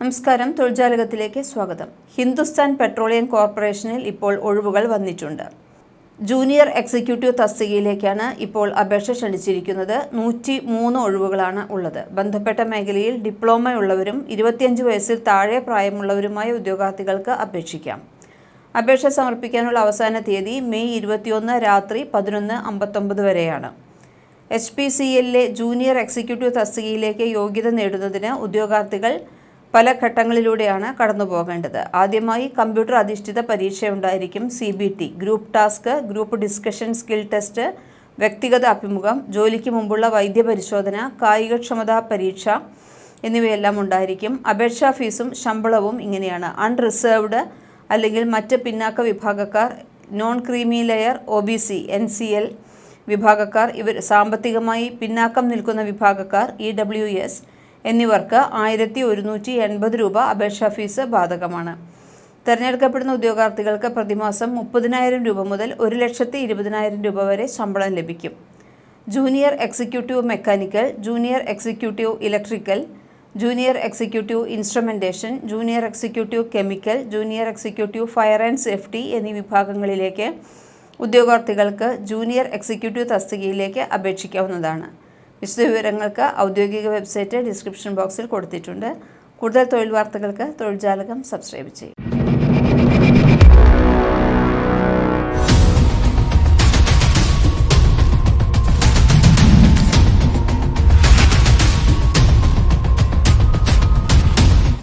നമസ്കാരം. തൊഴിൽജാലകത്തിലേക്ക് സ്വാഗതം. ഹിന്ദുസ്ഥാൻ പെട്രോളിയം കോർപ്പറേഷനിൽ ഇപ്പോൾ ഒഴിവുകൾ വന്നിട്ടുണ്ട്. ജൂനിയർ എക്സിക്യൂട്ടീവ് തസ്തികയിലേക്കാണ് ഇപ്പോൾ അപേക്ഷ ക്ഷണിച്ചിരിക്കുന്നത്. നൂറ്റി മൂന്ന് ഒഴിവുകളാണ് ഉള്ളത്. ബന്ധപ്പെട്ട മേഖലയിൽ ഡിപ്ലോമ ഉള്ളവരും ഇരുപത്തിയഞ്ച് വയസ്സിൽ താഴെ പ്രായമുള്ളവരുമായ ഉദ്യോഗാർത്ഥികൾക്ക് അപേക്ഷിക്കാം. അപേക്ഷ സമർപ്പിക്കാനുള്ള അവസാന തീയതി മെയ് ഇരുപത്തിയൊന്ന് രാത്രി പതിനൊന്ന് അമ്പത്തൊമ്പത് വരെയാണ്. എച്ച് പി സി എല്ലിലെ ജൂനിയർ എക്സിക്യൂട്ടീവ് തസ്തികയിലേക്ക് യോഗ്യത നേടുന്നതിന് ഉദ്യോഗാർത്ഥികൾ പല ഘട്ടങ്ങളിലൂടെയാണ് കടന്നു പോകേണ്ടത്. ആദ്യമായി കമ്പ്യൂട്ടർ അധിഷ്ഠിത പരീക്ഷയുണ്ടായിരിക്കും C B T. Group task group discussion skill test വ്യക്തിഗത അഭിമുഖം ജോലിക്ക് മുമ്പുള്ള വൈദ്യപരിശോധന കായികക്ഷമതാ പരീക്ഷ എന്നിവയെല്ലാം ഉണ്ടായിരിക്കും. അപേക്ഷാ ഫീസും ശമ്പളവും ഇങ്ങനെയാണ്. അൺറിസേർവ്ഡ് അല്ലെങ്കിൽ മറ്റ് പിന്നാക്ക വിഭാഗക്കാർ non creamy layer O B C N C L വിഭാഗക്കാർ ഇവർ സാമ്പത്തികമായി പിന്നാക്കം നിൽക്കുന്ന വിഭാഗക്കാർ ഇ ഡബ്ല്യു എസ് എന്നിവർക്ക് ആയിരത്തി ഒരുന്നൂറ്റി എൺപത് രൂപ അപേക്ഷാ ഫീസ് ബാധകമാണ്. തിരഞ്ഞെടുക്കപ്പെടുന്ന ഉദ്യോഗാർത്ഥികൾക്ക് പ്രതിമാസം മുപ്പതിനായിരം രൂപ മുതൽ ഒരു ലക്ഷത്തി ഇരുപതിനായിരം രൂപ വരെ ശമ്പളം ലഭിക്കും. Junior executive mechanical junior executive electrical junior executive instrumentation junior executive chemical junior executive fire and safety എന്നീ വിഭാഗങ്ങളിലേക്ക് ഉദ്യോഗാർത്ഥികൾക്ക് ജൂനിയർ എക്സിക്യൂട്ടീവ് തസ്തികയിലേക്ക് അപേക്ഷിക്കാവുന്നതാണ്. വിശദവിവരങ്ങൾക്ക് ഔദ്യോഗിക വെബ്സൈറ്റ് ഡിസ്ക്രിപ്ഷൻ ബോക്സിൽ കൊടുത്തിട്ടുണ്ട്. കൂടുതൽ തൊഴിൽ വാർത്തകൾക്ക് തൊഴിൽ ജാലകം സബ്സ്ക്രൈബ് ചെയ്യും.